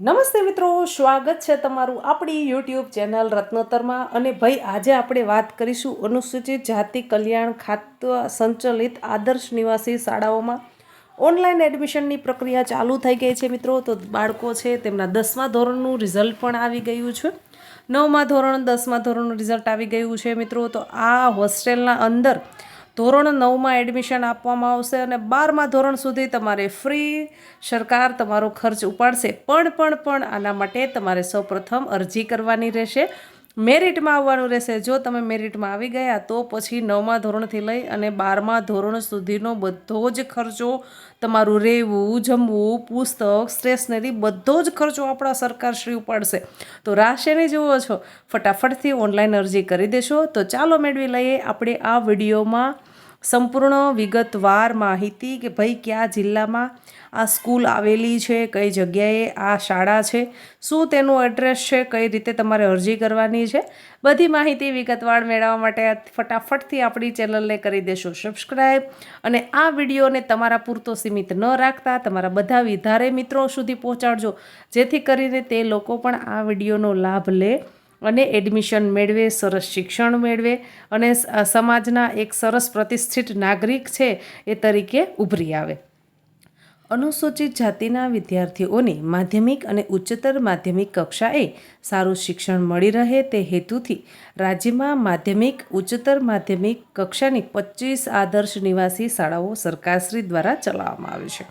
નમસ્તે મિત્રો, સ્વાગત છે તમારું આપણી યુટ્યુબ ચેનલ રત્નોતરમાં. અને ભાઈ, આજે આપણે વાત કરીશું અનુસૂચિત જાતિ કલ્યાણ ખાતા સંચાલિત આદર્શ નિવાસી શાળાઓમાં. ઓનલાઈન એડમિશનની પ્રક્રિયા ચાલુ થઈ ગઈ છે મિત્રો, તો બાળકો છે તેમના દસમા ધોરણનું રિઝલ્ટ પણ આવી ગયું છે. નવમા ધોરણ, દસમા ધોરણનું રિઝલ્ટ આવી ગયું છે મિત્રો, તો આ હોસ્ટેલના અંદર ધોરણ નવમાં એડમિશન આપવામાં આવશે અને બારમા ધોરણ સુધી તમારે ફ્રી સરકાર તમારો ખર્ચ ઉપાડશે. પણ પણ પણ આના માટે તમારે સૌપ્રથમ અરજી કરવાની રહેશે. મેરિટમાં આવવાનું રહેશે. જો તમે મેરિટમાં આવી ગયા તો પછી નવમા ધોરણથી લઈ અને બારમા ધોરણ સુધીનો બધો જ ખર્ચો તમારું રહેવું, જમવું, પુસ્તક સ્ટેશનરી બધો જ ખર્ચો આપણા સરકારશ્રી ઉપાડશે. તો રાશેની જુઓ છો. ફટાફટથી ઓનલાઈન અરજી કરી દેશો. તો ચાલો મેળવી લઈએ આપણે આ વિડીયોમાં સંપૂર્ણ વિગતવાર માહિતી કે ભાઈ કયા જિલ્લામાં આ સ્કૂલ આવેલી છે, કઈ જગ્યાએ આ શાળા છે, શું તેનું એડ્રેસ છે, કઈ રીતે તમારે અરજી કરવાની છે, બધી માહિતી વિગતવાર મેળવવા માટે ફટાફટથી આપણી ચેનલને કરી દેશો સબસ્ક્રાઈબ અને આ વિડીયોને તમારા પૂરતો સીમિત ન રાખતા તમારા બધા વિધારે મિત્રો સુધી પહોંચાડજો, જેથી કરીને તે લોકો પણ આ વિડીયોનો લાભ લે. અને એડમિશન મેળવે, સરસ શિક્ષણ મેળવે અને સમાજના એક સરસ પ્રતિષ્ઠિત નાગરિક છે એ તરીકે ઉભરી આવે. અનુસૂચિત જાતિના વિદ્યાર્થીઓને માધ્યમિક અને ઉચ્ચતર માધ્યમિક કક્ષાએ સારું શિક્ષણ મળી રહે તે હેતુથી રાજ્યમાં માધ્યમિક, ઉચ્ચતર માધ્યમિક કક્ષાની પચીસ આદર્શ નિવાસી શાળાઓ સરકારશ્રી દ્વારા ચલાવવામાં આવે છે.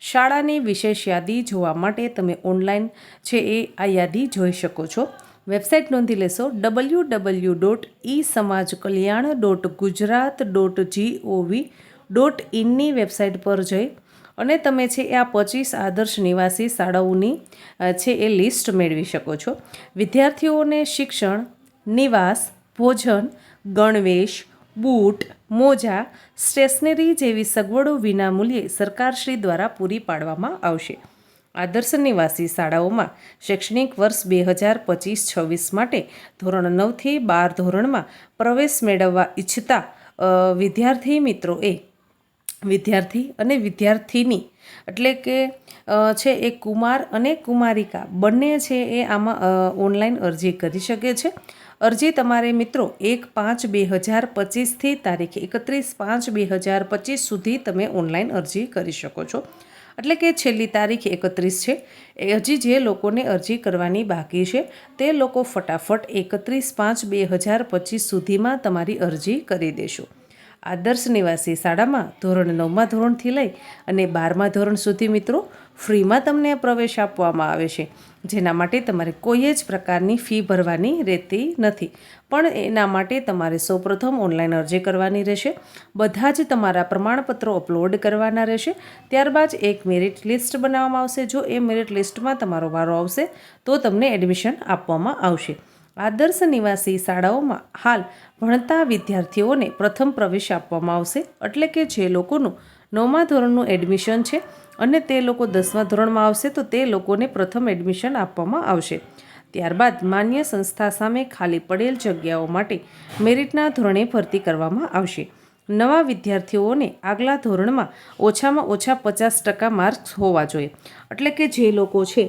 શાળાની વિશેષ યાદી જોવા માટે તમે ઓનલાઈન છે એ આ યાદી જોઈ શકો છો. વેબસાઇટ નોંધી લેશો W W dot E Samaj Kalyan dot Gujarat dot GOV dot ઇનની website પર જઈ અને તમે છે એ આ પચીસ આદર્શ નિવાસી શાળાઓની છે એ લિસ્ટ મેળવી શકો છો. વિદ્યાર્થીઓને શિક્ષણ, નિવાસ, ભોજન, ગણવેશ, બૂટ, મોજા, સ્ટેશનરી જેવી સગવડો વિનામૂલ્યે સરકારશ્રી દ્વારા પૂરી પાડવામાં આવશે. આદર્શ નિવાસી શાળાઓમાં શૈક્ષણિક વર્ષ બે હજાર પચીસ છવ્વીસ માટે ધોરણ નવથી બાર ધોરણમાં પ્રવેશ મેળવવા ઈચ્છતા વિદ્યાર્થી મિત્રોએ વિદ્યાર્થી અને વિદ્યાર્થીની એટલે કે છે એ કુમાર અને કુમારિકા બંને છે એ આમાં ઓનલાઈન અરજી કરી શકે છે. અરજી તમારે મિત્રો એક પાંચ બે હજાર પચીસથી તારીખ એકત્રીસ પાંચ બે હજાર પચીસ સુધી તમે ઓનલાઈન અરજી કરી શકો છો. એટલે કે છેલ્લી તારીખ એકત્રીસ છે. એ હજી જે લોકોને અરજી કરવાની બાકી છે, તે લોકો ફટાફટ એકત્રીસ પાંચ બે હજાર પચીસ સુધીમાં તમારી અરજી કરી દેશો. આદર્શ નિવાસી શાળામાં ધોરણ નવમા ધોરણથી લઈ અને બારમા ધોરણ સુધી મિત્રો ફ્રીમાં તમને પ્રવેશ આપવામાં આવે છે. જેના માટે તમારે કોઈ જ પ્રકારની ફી ભરવાની રહેતી નથી. પણ એના માટે તમારે સૌપ્રથમ ઓનલાઈન અરજી કરવાની રહેશે. બધા જ તમારા પ્રમાણપત્રો અપલોડ કરવાના રહેશે. ત્યારબાદ એક મેરિટ લિસ્ટ બનાવવામાં આવશે. જો એ મેરિટ લિસ્ટમાં તમારો વારો આવશે, તો તમને એડમિશન આપવામાં આવશે. આદર્શ નિવાસી શાળાઓમાં હાલ ભણતા વિદ્યાર્થીઓને પ્રથમ પ્રવેશ આપવામાં આવશે. એટલે કે જે લોકોનું નવમા ધોરણનું એડમિશન છે અને તે લોકો દસમા ધોરણમાં આવશે તો તે લોકોને પ્રથમ એડમિશન આપવામાં આવશે. ત્યારબાદ માન્ય સંસ્થા સામે ખાલી પડેલ જગ્યાઓ માટે મેરિટના ધોરણે ભરતી કરવામાં આવશે. નવા વિદ્યાર્થીઓને આગલા ધોરણમાં ઓછામાં ઓછા પચાસ ટકા માર્ક્સ હોવા જોઈએ. એટલે કે જે લોકો છે,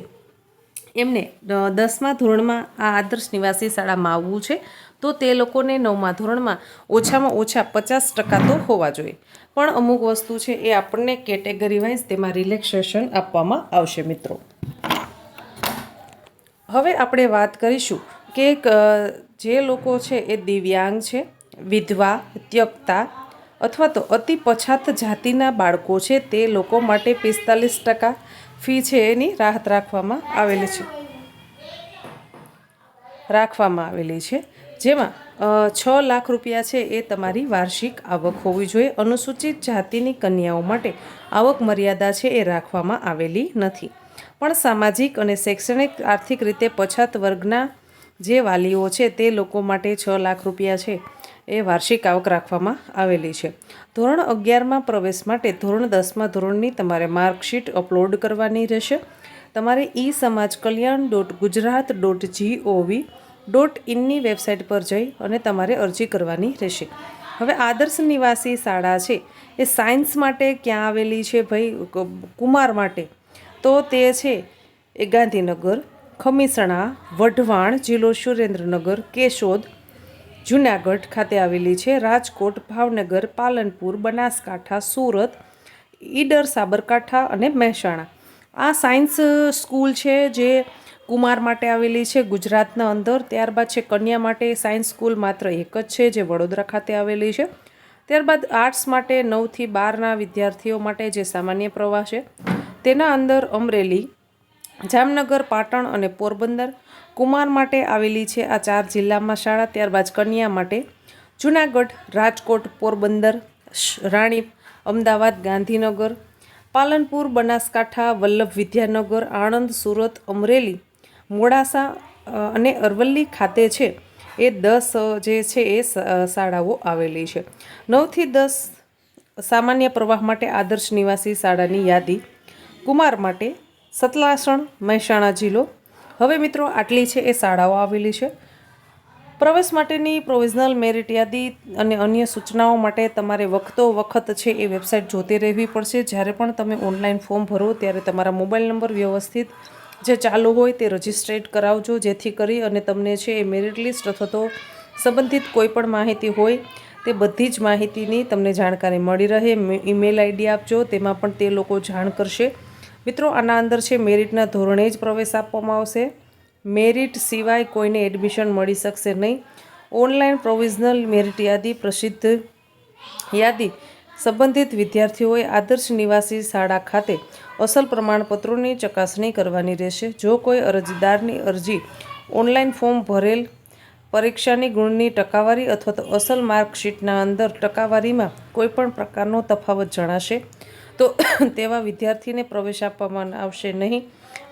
એમને દસમા ધોરણમાં આ આદર્શ નિવાસી શાળામાં આવવું છે તો તે લોકોને નવમા ધોરણમાં ઓછામાં ઓછા પચાસ ટકા તો હોવા જોઈએ. પણ અમુક વસ્તુ છે એ આપણને કેટેગરી વાઇઝ તેમાં રિલેક્સેશન આપવામાં આવશે, મિત્રો. હવે આપણે વાત કરીશું કે જે લોકો છે એ દિવ્યાંગ છે, વિધવા, ત્યક્તા અથવા તો અતિ પછાત જાતિના બાળકો છે તે લોકો માટે પિસ્તાલીસ ટકા ફી છે એની રાહત રાખવામાં આવેલી છે. રાખવામાં આવેલી છે. જેમાં છ લાખ રૂપિયા છે એ તમારી વાર્ષિક આવક હોવી જોઈએ. અનુસૂચિત જાતિની કન્યાઓ માટે આવક મર્યાદા છે એ રાખવામાં આવેલી નથી. પણ સામાજિક અને શૈક્ષણિક આર્થિક રીતે પછાત વર્ગના જે વાલીઓ છે તે લોકો માટે છ લાખ રૂપિયા છે એ વાર્ષિક આવક રાખવામાં આવેલી છે. ધોરણ અગિયારમાં પ્રવેશ માટે ધોરણ દસમાં ધોરણની તમારે માર્કશીટ અપલોડ કરવાની રહેશે. તમારે E Samaj Kalyan dot Gujarat dot GOV dot ઇનની website પર જઈ અને તમારે અરજી કરવાની રહેશે. હવે આદર્શ નિવાસી શાળા છે, એ સાયન્સ માટે ક્યાં આવેલી છે ભાઈ? કુમાર માટે. તો તે છે, એ ગાંધીનગર, ખમીસણા, વઢવાણ જિલ્લો સુરેન્દ્રનગર, કેશોદ, જુનાગઢ ખાતે આવેલી છે, રાજકોટ, ભાવનગર, પાલનપુર, બનાસકાંઠા, સુરત, ઈડર, સાબરકાંઠા અને મહેસાણા. આ સાયન્સ સ્કૂલ છે જે કુમાર માટે આવેલી છે ગુજરાતના અંદર. ત્યારબાદ છે કન્યા માટે સાયન્સ સ્કૂલ માત્ર એક જ છે, જે વડોદરા ખાતે આવેલી છે. ત્યારબાદ આર્ટ્સ માટે નવથી બારના વિદ્યાર્થીઓ માટે જે સામાન્ય પ્રવાહ છે. તેના અંદર અમરેલી, જામનગર, પાટણ અને પોરબંદર. કુમાર માટે આવેલી છે આ ચાર જિલ્લામાં શાળા. ત્યારબાદ કન્યા માટે જુનાગઢ, રાજકોટ, પોરબંદર રાણીપ રાણી, અમદાવાદ, ગાંધીનગર. પાલનપુર, બનાસકાંઠા, વલ્લભ વિદ્યાનગર, આણંદ, સુરત, અમરેલી. મોડાસા અને અરવલ્લી ખાતે છે. એ દસ જે છે એ શાળાઓ આવેલી છે. નવથી દસ સામાન્ય પ્રવાહ માટે આદર્શ નિવાસી શાળાની યાદી. કુમાર માટે સતલાસણ, મહેસાણા જિલ્લો. હવે મિત્રો આટલી છે એ શાળાઓ આવેલી છે. પ્રવેશ માટેની પ્રોવિઝનલ મેરિટ યાદી અને અન્ય સૂચનાઓ માટે તમારે વખતો વખત છે એ વેબસાઇટ જોતી રહેવી પડશે. જ્યારે પણ તમે ઓનલાઈન ફોર્મ ભરો ત્યારે તમારા મોબાઈલ નંબર વ્યવસ્થિત જે ચાલુ હોય તે રજિસ્ટ્રેટ કરાવજો, જેથી કરી અને તમને છે એ મેરિટ લિસ્ટ અથવા તો સંબંધિત કોઈ પણ માહિતી હોય, તે બધી જ માહિતીની તમને જાણકારી મળી રહે. ઈમેલ આઈડી આપજો, તેમાં પણ તે લોકો જાણ કરશે. મિત્રો, આના અંદર છે મેરિટના ધોરણે જ પ્રવેશ આપવામાં આવશે. મેરિટ સિવાય કોઈને એડમિશન મળી શકશે નહીં. ઓનલાઈન પ્રોવિઝનલ મેરિટ યાદી, પ્રસિદ્ધ યાદી સંબંધિત વિદ્યાર્થીઓએ આદર્શ નિવાસી શાળા ખાતે અસલ પ્રમાણપત્રોની ચકાસણી કરવાની રહેશે. જો કોઈ અરજદારની અરજી ઓનલાઈન ફોર્મ ભરેલ પરીક્ષાની ગુણની ટકાવારી અથવા તો અસલ માર્કશીટના અંદર ટકાવારીમાં કોઈપણ પ્રકારનો તફાવત જણાશે, તો તેવા વિદ્યાર્થીને પ્રવેશ આપવામાં આવશે નહીં.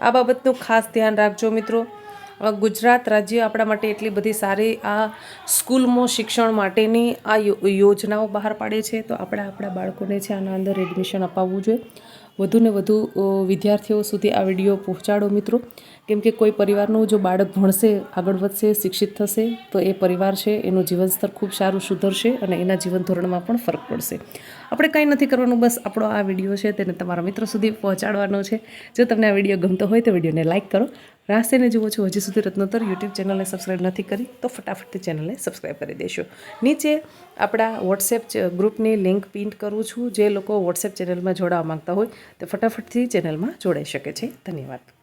આ બાબતનું ખાસ ધ્યાન રાખજો મિત્રો. ગુજરાત રાજ્ય આપણા માટે એટલી બધી સારી આ સ્કૂલમાં શિક્ષણ માટેની આ યોજનાઓ બહાર પાડે છે. તો આપણે, આપણા બાળકોને છે આના અંદર એડમિશન અપાવવું જોઈએ. વધુને વધુ વિદ્યાર્થીઓ સુધી આ વીડિયો પહોંચાડો મિત્રો. કેમ કે કોઈ પરિવારનું જો બાળક ભણશે, આગળ વધશે, શિક્ષિત થશે, તો એ પરિવાર છે, એનું જીવન સ્તર ખૂબ સારું સુધરશે અને એના જીવન ધોરણમાં પણ ફરક પડશે. આપણે કંઈ નથી કરવાનું, બસ આપણો આ વીડિયો છે તેને તમારા મિત્રો સુધી પહોંચાડવાનો છે. જો તમને આ વીડિયો ગમતો હોય તો વિડીયોને લાઇક કરો. રાસ્તેને જુઓ છો હજી સુધી રત્નોત્તર યુટ્યુબ ચેનલને સબસ્ક્રાઈબ નથી કરી, તો ફટાફટથી ચેનલને સબસ્ક્રાઈબ કરી દેશો. નીચે આપણા વોટ્સએપ ગ્રુપની લિંક પિન્ટ કરું છું. જે લોકો વોટ્સએપ ચેનલમાં જોડાવા માંગતા હોય, તે ફટાફટથી ચેનલમાં જોડાઈ શકે છે. ધન્યવાદ.